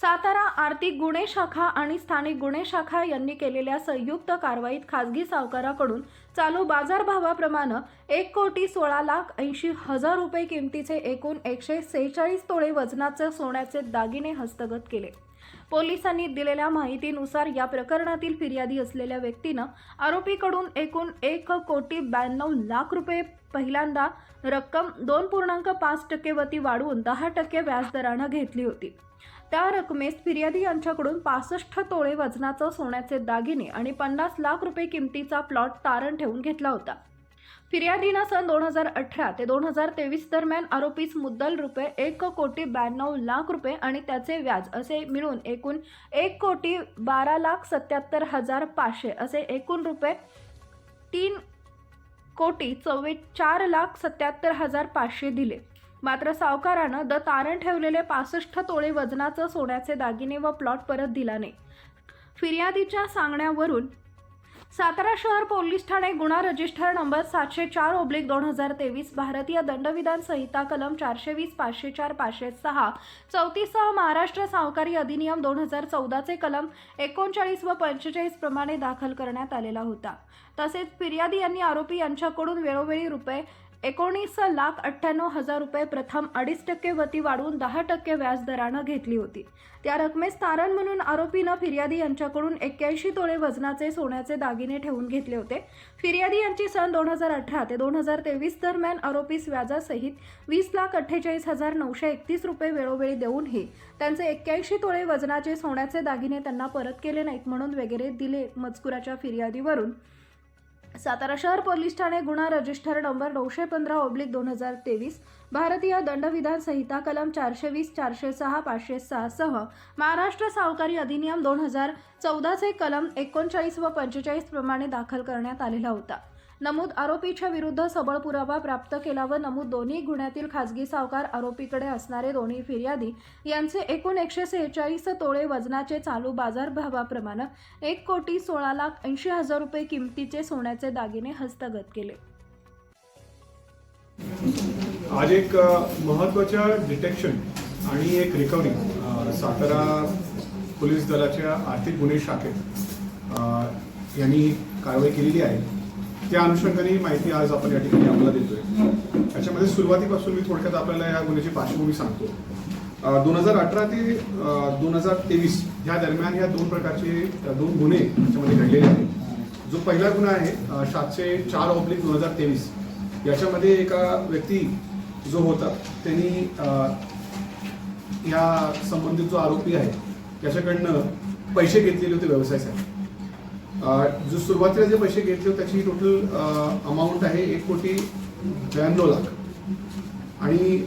सातारा आर्थिक गुन्हे शाखा आणि स्थानिक गुन्हे शाखा यांनी केलेल्या संयुक्त कारवाईत खासगी सावकाराकडून चालू बाजारभावाप्रमाणे एक कोटी सोळा लाख ऐंशी हजार रुपये किमतीचे एकूण एकशे सेहेचाळीस तोळे वजनाचे सोन्याचे दागिने हस्तगत केले. पोलिसांनी दिलेल्या माहितीनुसार या प्रकरणातील फिर्यादी असलेल्या व्यक्तीनं आरोपीकडून एकूण एक कोटी ब्याण्णव लाख रुपये पहिल्यांदा रक्कम दोन पूर्णांक पाच टक्के वती वाढवून दहा टक्के व्याजदरानं घेतली होती. त्या रकमेस फिर्यादी यांच्याकडून पासष्ट तोळे वजनाचं सोन्याचे दागिने आणि पन्नास लाख रुपये किमतीचा प्लॉट तारण ठेवून घेतला होता. फिर्यादीनं सन दोन हजार अठरा ते दोन हजार तेवीस दरम्यान आरोपीस मुद्दल रुपये एक कोटी ब्याण्णव लाख रुपये आणि त्याचे व्याज असे मिळून एकूण एक कोटी बारा लाख सत्याहत्तर हजार पाचशे असे एकूण रुपये तीन कोटी चव्वे चार लाख सत्याहत्तर हजार पाचशे दिले. मात्र सावकारानं द तारण ठेवलेले पासष्ट तोळे वजनाचं सोन्याचे दागिने व प्लॉट परत दिला नाही. फिर्यादीच्या सांगण्यावरून सातारा शहर पोलीस ठाणे गुन्हा रजिस्टर नंबर सातशे चार ओब्लिक दोन हजार तेवीस भारतीय दंडविधान संहिता कलम चारशे वीस पाचशे चार पाचशे सहा चौतीससह महाराष्ट्र सावकारी अधिनियम दोन हजार चौदाचे कलम एकोणचाळीस व पंचेचाळीस प्रमाणे दाखल करण्यात आलेला होता. तसेच फिर्यादी यांनी आरोपी यांच्याकडून वेळोवेळी रुपये एकोणीस लाख अठ्ठ्याण्णव हजार रुपये प्रथम अडीच टक्के वती वाढवून दहा टक्के व्याज दरानं घेतली होती. त्या रकमेस तारण म्हणून आरोपीनं फिर्यादी यांच्याकडून एक्क्याऐंशी तोळे वजनाचे सोन्याचे दागिने ठेवून घेतले होते. फिर्यादी यांची सन दोन हजार अठरा ते दोन हजार तेवीस दरम्यान आरोपीस व्याजासहित वीस लाख अठ्ठेचाळीस हजार नऊशे एकतीस रुपये वेळोवेळी देऊनही त्यांचे एक्क्याऐंशी तोळे वजनाचे सोन्याचे दागिने त्यांना परत केले नाहीत म्हणून वगैरे दिले मजकुराच्या फिर्यादीवरून. सातारा शहर पोलीस ठाणे गुन्हा रजिस्टर नंबर नऊशे पंधरा ओब्लिक दोन हजार तेवीस भारतीय दंडविधान संहिता कलम चारशे वीस चारशे सहा पाचशे सहा सह महाराष्ट्र सावकारी अधिनियम दोन हजार चौदाचे कलम एकोणचाळीस व पंचेचाळीस प्रमाणे दाखल करण्यात आलेला होता. नमूद आरोपीच्या विरुद्ध सबळ पुरावा प्राप्त केला व नमूद दोन्ही गुन्ह्यातील खासगी सावकार आरोपीकडे असणारे दोन्ही फिर्यादी यांचे एकूण एकशे सेहेचाळीस तोळे वजनाचे चालू बाजारभावाप्रमाणे एक कोटी सोळा लाख ऐंशी हजार रुपये किमतीचे सोन्याचे दागिने हस्तगत केले. आज एक महत्त्वाच्या डिटेक्शन आणि एक रिकव्हरी सातारा पोलीस दलाच्या आर्थिक गुन्हे शाखेत यांनी कारवाई केलेली आहे. त्या अनुषंगाने ही माहिती आज आपण या ठिकाणी आम्हाला देतोय. त्याच्यामध्ये सुरुवातीपासून मी थोडक्यात आपल्याला या गुन्ह्याची पार्श्वभूमी सांगतो. दोन हजार अठरा ते दोन हजार तेवीस ह्या दरम्यान ह्या दोन प्रकारचे दोन गुन्हे याच्यामध्ये घडलेले आहेत. जो पहिला गुन्हा आहे सातशे चार ऑब्लिक दोन हजार तेवीस. याच्यामध्ये एका व्यक्ती जो होता त्यांनी या संबंधित जो आरोपी आहे त्याच्याकडनं पैसे घेतलेले होते व्यवसायासाठी जो सुरुवातीला जे पैसे घेतले होते त्याची टोटल अमाऊंट आहे एक कोटी ब्याण्णव लाख. आणि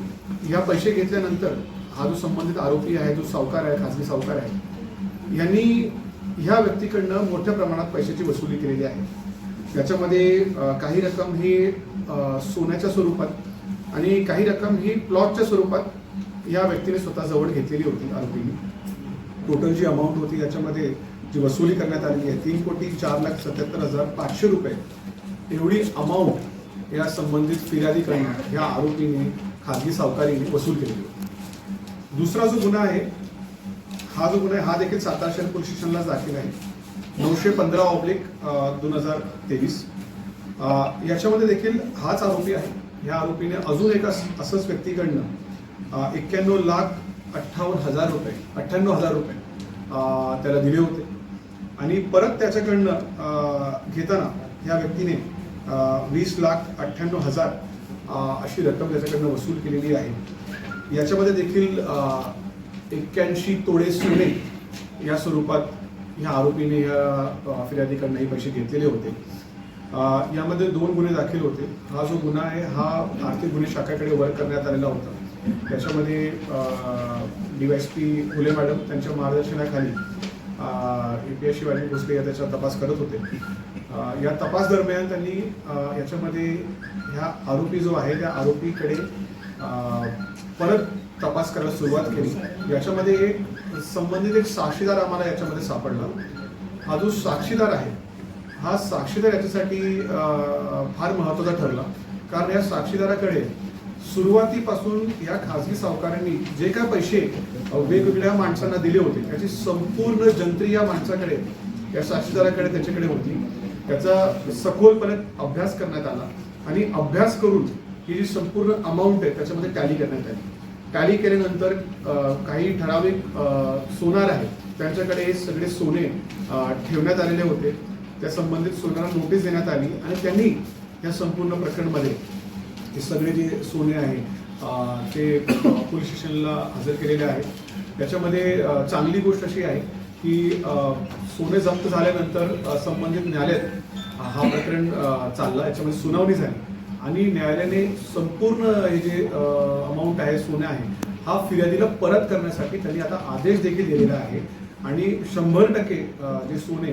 या पैसे घेतल्यानंतर हा जो संबंधित आरोपी आहे जो सावकार आहे खाजगी सावकार आहे यांनी ह्या व्यक्तीकडनं मोठ्या प्रमाणात पैशाची वसुली केलेली आहे. त्याच्यामध्ये काही रक्कम ही सोन्याच्या स्वरूपात आणि काही रक्कम ही प्लॉटच्या स्वरूपात या व्यक्तीने स्वतः जवळ घेतलेली होती आरोपीने. टोटल जी अमाऊंट होती याच्यामध्ये जी वसुली करण्यात आलेली आहे तीन कोटी चार लाख सत्याहत्तर हजार पाचशे रुपये. एवढी अमाऊंट या संबंधित फिर्यादीकडनं ह्या आरोपीने खाजगी सावकारीने वसूल केलेली होती दुसरा जो गुन्हा आहे हा जो गुन्हा आहे हा देखील सातारा शहर पोलीस स्टेशनला दाखल आहे. नऊशे पंधरा ऑब्लिक दोन हजार तेवीस. याच्यामध्ये देखील हाच आरोपी आहे. ह्या आरोपीने अजून एका असंच व्यक्तीकडनं एक्क्याण्णव लाख अठ्ठावन्न हजार रुपये अठ्ठ्याण्णव हजार रुपये त्याला दिले होते. आणि परत त्याच्याकडनं घेताना ह्या व्यक्तीने वीस लाख अठ्ठ्याण्णव हजार अशी रक्कम त्याच्याकडनं वसूल केलेली आहे. याच्यामध्ये देखील एक्क्याऐंशी तोडे सोने या स्वरूपात ह्या आरोपीने ह्या अ, फिर्यादीकडनं हे पैसे घेतलेले होते. यामध्ये दोन गुन्हे दाखल होते. हा जो गुन्हा आहे हा आर्थिक गुन्हे शाखेकडे वर्क करण्यात आलेला होता. त्याच्यामध्ये D S P Phule madam त्यांच्या मार्गदर्शनाखाली A P S Shivaji Bhosale या त्याचा तपास करत होते. या तपास दरम्यान त्यांनी याच्यामध्ये ह्या आरोपी जो आहे त्या आरोपीकडे परत तपास करायला सुरुवात केली. याच्यामध्ये एक संबंधित एक साक्षीदार आम्हाला याच्यामध्ये सापडला. हा जो साक्षीदार आहे हा साक्षीदार याच्यासाठी फार महत्त्वाचा ठरला. कारण या साक्षीदाराकडे सुरुवातीपासून या खासगी सावकारांनी जे काय पैसे वेगवेगळ्या माणसांना दिले होते त्याची संपूर्ण जंत्री या माणसाकडे या साक्षीदाराकडे त्याच्याकडे होती. त्याचा सखोलपणे अभ्यास करण्यात आला आणि अभ्यास करून ही जी संपूर्ण अमाऊंट आहे त्याच्यामध्ये टॅली करण्यात आली. टॅली केल्यानंतर काही ठराविक सोनार आहेत त्यांच्याकडे हे सगळे सोने ठेवण्यात आलेले होते. त्या संबंधित सोन्याला नोटीस देण्यात आली आणि त्यांनी या संपूर्ण प्रकरणमध्ये हे सगळे जे सोने आहे ते पोलीस स्टेशनला हजर केलेले आहेत. त्याच्यामध्ये चांगली गोष्ट अशी आहे की सोने जप्त झाल्यानंतर संबंधित न्यायालयात हा प्रकरण चालला. याच्यामध्ये सुनावणी झाली. आणि न्यायालयाने संपूर्ण हे जे अमाऊंट आहे सोने आहे हा फिर्यादीला परत करण्यासाठी त्यांनी आता आदेश देखील दिलेला आहे. आणि शंभर टक्के जे सोने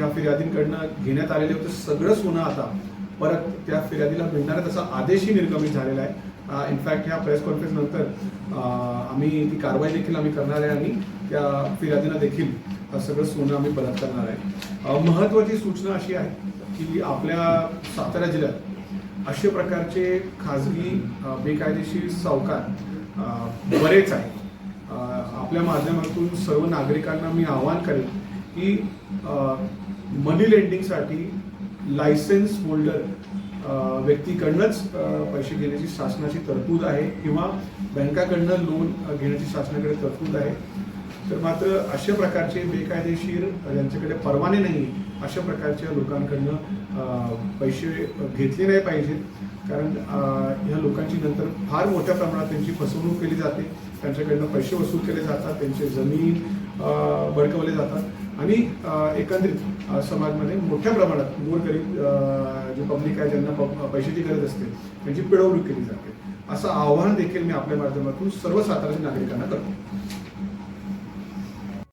या फिर्यादींकडनं घेण्यात आलेले होते सगळं सोनं आता परत त्या फिर्यादीला मिळणार तसा त्याचा आदेशही निर्गमित झालेला आहे. इनफॅक्ट ह्या प्रेस कॉन्फरन्स नंतर आम्ही ती कारवाई देखील आम्ही करणार आहे आणि त्या फिर्यादीला देखील सगळं सोनं आम्ही परत करणार आहे. महत्त्वाची सूचना अशी आहे की आपल्या सातारा जिल्ह्यात अशा प्रकारचे खाजगी बेकायदेशीर सावकार बरेच आहेत. आपल्या माध्यमातून सर्व नागरिकांना मी आवाहन करेन की मनी लेंडिंगसाठी लायसन्स होल्डर व्यक्तीकडनंच पैसे घेण्याची शासनाची तरतूद आहे किंवा बँकाकडनं लोन घेण्याची शासनाकडे तरतूद आहे. तर मात्र अशा प्रकारचे बेकायदेशीर ज्यांच्याकडे परवाने नाही अशा प्रकारच्या लोकांकडनं पैसे घेतले नाही पाहिजेत. कारण ह्या लोकांची नंतर फार मोठ्या प्रमाणात त्यांची फसवणूक केली जाते. त्यांच्याकडनं पैसे वसूल केले जातात. त्यांचे जमीन भडकवले बळकवले जातात. आणि एकंदरीत समाजमध्ये मोठ्या प्रमाणात गोरगरीब अ, जे पब्लिक आहे ज्यांना पैशाची गरज असते त्यांची पिळवणूक केली जाते. असं आव्हान देखील मी आपल्या माध्यमातून सर्व साधारण नागरिकांना करतो.